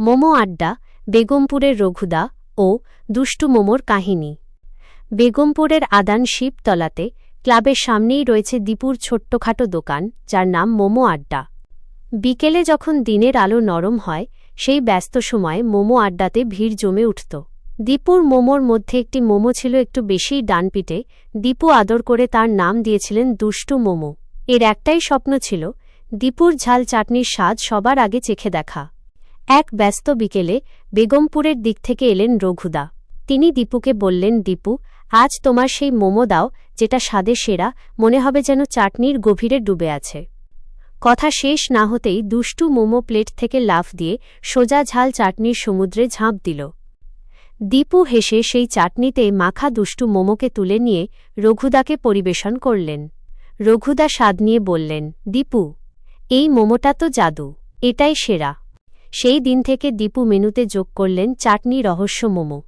মোমো আড্ডা, বেগমপুরের রঘুদা ও দুষ্টু মোমোর কাহিনী। বেগমপুরের আদান শিবতলাতে ক্লাবের সামনেই রয়েছে দীপুর ছোট্টখাটো দোকান, যার নাম মোমো আড্ডা। বিকেলে যখন দিনের আলো নরম হয়, সেই ব্যস্ত সময়ে মোমো আড্ডাতে ভিড় জমে উঠত। দীপুর মোমোর মধ্যে একটি মোমো ছিল একটু বেশিই ডানপিটে, দীপু আদর করে তার নাম দিয়েছিলেন দুষ্টু মোমো। এর একটাই স্বপ্ন ছিল, দীপুর ঝাল চাটনির স্বাদ সবার আগে চেখে দেখা। এক ব্যস্ত বিকেলে বেগমপুরের দিক থেকে এলেন রঘুদা। তিনি দীপুকে বললেন, দীপু, আজ তোমার সেই মোমো দাও, যেটা স্বাদে সেরা, মনে হবে যেন চাটনির গভীরে ডুবে আছে। কথা শেষ না হতেই দুষ্টু মোমো প্লেট থেকে লাফ দিয়ে সোজা ঝাল চাটনির সমুদ্রে ঝাঁপ দিল। দীপু হেসে সেই চাটনিতে মাখা দুষ্টু মোমোকে তুলে নিয়ে রঘুদাকে পরিবেশন করলেন। রঘুদা স্বাদ নিয়ে বললেন, দীপু, এই মোমোটা তো জাদু, এটাই সেরা। সেই দিন থেকে দীপু মেনুতে যোগ করলেন চাটনি রহস্য মোমো।